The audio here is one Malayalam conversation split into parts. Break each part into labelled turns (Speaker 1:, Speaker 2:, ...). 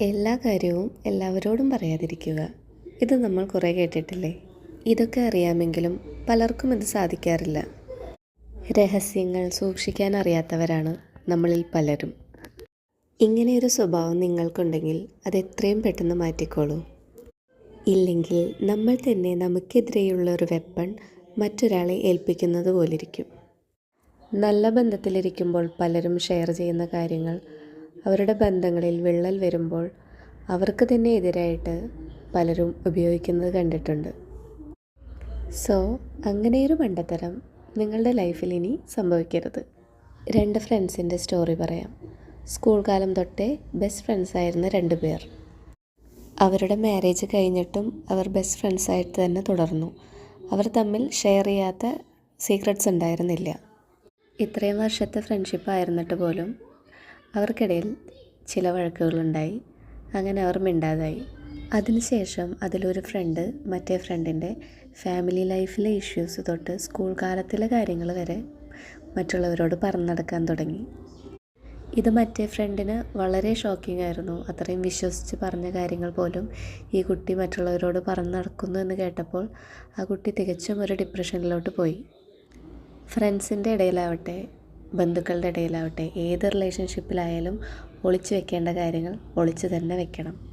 Speaker 1: എല്ലാ കാര്യവും എല്ലാവരോടും പറയാതിരിക്കുക. ഇത് നമ്മൾ കുറേ കേട്ടിട്ടില്ലേ? ഇതൊക്കെ അറിയാമെങ്കിലും പലർക്കും ഇത് സാധിക്കാറില്ല. രഹസ്യങ്ങൾ സൂക്ഷിക്കാൻ അറിയാത്തവരാണ് നമ്മളിൽ പലരും. ഇങ്ങനെയൊരു സ്വഭാവം നിങ്ങൾക്കുണ്ടെങ്കിൽ അത് എത്രയും പെട്ടെന്ന് മാറ്റിക്കോളൂ. ഇല്ലെങ്കിൽ നമ്മൾ തന്നെ നമുക്കെതിരെയുള്ള ഒരു വെപ്പൺ മറ്റൊരാളെ ഏൽപ്പിക്കുന്നത് പോലിരിക്കും. നല്ല ബന്ധത്തിലിരിക്കുമ്പോൾ പലരും ഷെയർ ചെയ്യുന്ന കാര്യങ്ങൾ അവരുടെ ബന്ധങ്ങളിൽ വിള്ളൽ വരുമ്പോൾ അവർക്ക് തന്നെ എതിരായിട്ട് പലരും ഉപയോഗിക്കുന്നത് കണ്ടിട്ടുണ്ട്. സോ അങ്ങനെയൊരു മണ്ടത്തരം നിങ്ങളുടെ ലൈഫിൽ ഇനി സംഭവിക്കരുത്. രണ്ട് ഫ്രണ്ട്സിന്റെ സ്റ്റോറി പറയാം. സ്കൂൾ കാലം തൊട്ടേ ബെസ്റ്റ് ഫ്രണ്ട്സ് ആയിരുന്ന രണ്ട് പേർ. അവരുടെ മാരേജ് കഴിഞ്ഞിട്ടും അവർ ബെസ്റ്റ് ഫ്രണ്ട്സ് ഫ്രണ്ട്സായിട്ട് തന്നെ തുടർന്നു. അവർ തമ്മിൽ ഷെയർ ചെയ്യാത്ത സീക്രട്സ് ഉണ്ടായിരുന്നില്ല. ഇത്രയും വർഷത്തെ ഫ്രണ്ട്ഷിപ്പ് ആയിരുന്നിട്ട് പോലും അവർക്കിടയിൽ ചില വഴക്കുകളുണ്ടായി. അങ്ങനെ അവർ മിണ്ടാതായി. അതിനുശേഷം അതിലൊരു ഫ്രണ്ട് മറ്റേ ഫ്രണ്ടിന്റെ ഫാമിലി ലൈഫിലെ ഇഷ്യൂസ് തൊട്ട് സ്കൂൾ കാലത്തിലെ കാര്യങ്ങൾ വരെ മറ്റുള്ളവരോട് പറഞ്ഞു നടക്കാൻ തുടങ്ങി. ഇത് മറ്റേ ഫ്രണ്ടിന് വളരെ ഷോക്കിംഗ് ആയിരുന്നു. അത്രയും വിശ്വസിച്ച് പറഞ്ഞ കാര്യങ്ങൾ പോലും ഈ കുട്ടി മറ്റുള്ളവരോട് പറഞ്ഞു നടക്കുന്നു എന്ന് കേട്ടപ്പോൾ ആ കുട്ടി തികച്ചും ഒരു ഡിപ്രഷനിലോട്ട് പോയി. ഫ്രണ്ട്സിന്റെ ഇടയിലാവട്ടെ ബന്ധുക്കളുടെ ഇടയിലാവട്ടെ ഏത് റിലേഷൻഷിപ്പിലായാലും ഒളിച്ചു വെക്കേണ്ട കാര്യങ്ങൾ ഒളിച്ചു തന്നെ വെക്കണം.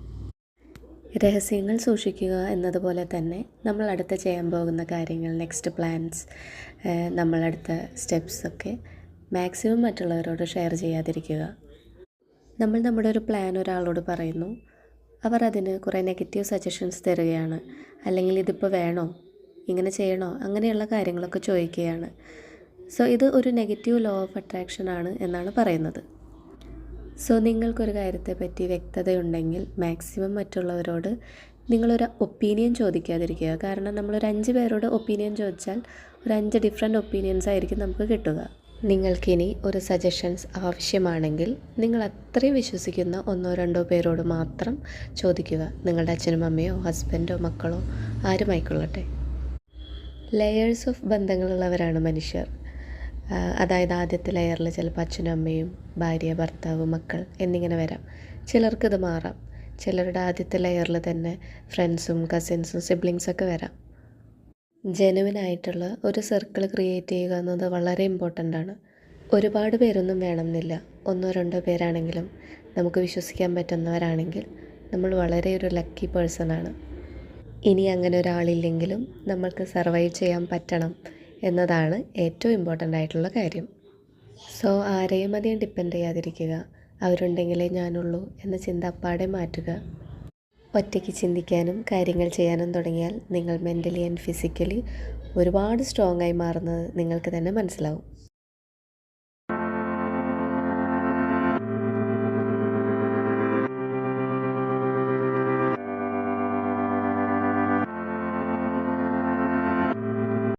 Speaker 1: രഹസ്യങ്ങൾ സൂക്ഷിക്കുക എന്നതുപോലെ തന്നെ നമ്മൾ അടുത്ത് ചെയ്യാൻ പോകുന്ന കാര്യങ്ങൾ നെക്സ്റ്റ് പ്ലാൻസ് നമ്മളടുത്ത സ്റ്റെപ്സൊക്കെ മാക്സിമം മറ്റുള്ളവരോട് ഷെയർ ചെയ്യാതിരിക്കുക. നമ്മൾ നമ്മുടെ ഒരു പ്ലാൻ ഒരാളോട് പറയുന്നു അവർ അതിന് കുറേ നെഗറ്റീവ് സജഷൻസ് തരികയാണ്. അല്ലെങ്കിൽ ഇതിപ്പോൾ വേണോ? ഇങ്ങനെ ചെയ്യണോ? അങ്ങനെയുള്ള കാര്യങ്ങളൊക്കെ ചോദിക്കുകയാണ്. സോ ഇത് ഒരു നെഗറ്റീവ് ലോ ഓഫ് അട്രാക്ഷൻ ആണ് എന്നാണ് പറയുന്നത്. സോ നിങ്ങൾക്കൊരു കാര്യത്തെപ്പറ്റി വ്യക്തതയുണ്ടെങ്കിൽ മാക്സിമം മറ്റുള്ളവരോട് നിങ്ങളൊരു ഒപ്പീനിയൻ ചോദിക്കാതിരിക്കുക. കാരണം നമ്മളൊരു അഞ്ച് പേരോട് ഒപ്പീനിയൻ ചോദിച്ചാൽ ഒരു അഞ്ച് ഡിഫറെന്റ് ഒപ്പീനിയൻസ് ആയിരിക്കും നമുക്ക് കിട്ടുക. നിങ്ങൾക്കിനി ഒരു സജഷൻസ് ആവശ്യമാണെങ്കിൽ നിങ്ങൾ അത്രയും വിശ്വസിക്കുന്ന ഒന്നോ രണ്ടോ പേരോട് മാത്രം ചോദിക്കുക. നിങ്ങളുടെ അച്ഛനും അമ്മയോ ഹസ്ബൻഡോ മക്കളോ ആരുമായിക്കൊള്ളട്ടെ. ലെയേഴ്സ് ഓഫ് ബന്ധങ്ങളുള്ളവരാണ് മനുഷ്യർ. അതായത് ആദ്യത്തെ ലെയറിൽ ചിലപ്പോൾ അച്ഛനും അമ്മയും ഭാര്യ ഭർത്താവ് മക്കൾ എന്നിങ്ങനെ വരാം. ചിലർക്കിത് മാറാം. ചിലരുടെ ആദ്യത്തെ ലെയറിൽ തന്നെ ഫ്രണ്ട്സും കസിൻസും സിബ്ലിങ്സൊക്കെ വരാം. ജെനുവിൻ ആയിട്ടുള്ള ഒരു സർക്കിൾ ക്രിയേറ്റ് ചെയ്യുക എന്നത് വളരെ ഇമ്പോർട്ടന്റ് ആണ്. ഒരുപാട് പേരൊന്നും വേണമെന്നില്ല. ഒന്നോ രണ്ടോ പേരാണെങ്കിലും നമുക്ക് വിശ്വസിക്കാൻ പറ്റുന്നവരാണെങ്കിൽ നമ്മൾ വളരെ ഒരു ലക്കി പേഴ്സൺ ആണ്. ഇനി അങ്ങനെ ഒരാളില്ലെങ്കിലും നമ്മൾക്ക് സർവൈവ് ചെയ്യാൻ പറ്റണം. എന്നതാണ് ഏറ്റവും ഇമ്പോർട്ടന്റ് ആയിട്ടുള്ള കാര്യം. സോ ആരെയും അധികം ഡിപ്പെൻഡ് ചെയ്യാതിരിക്കുക. അവരുണ്ടെങ്കിലേ ഞാനുള്ളൂ എന്ന ചിന്ത അപ്പാടെ മാറ്റുക. ഒറ്റയ്ക്ക് ചിന്തിക്കാനും കാര്യങ്ങൾ ചെയ്യാനും തുടങ്ങിയാൽ നിങ്ങൾ മെന്റലി ആൻഡ് ഫിസിക്കലി ഒരുപാട് സ്ട്രോങ് ആയി മാറുന്നത് നിങ്ങൾക്ക് തന്നെ മനസ്സിലാവും.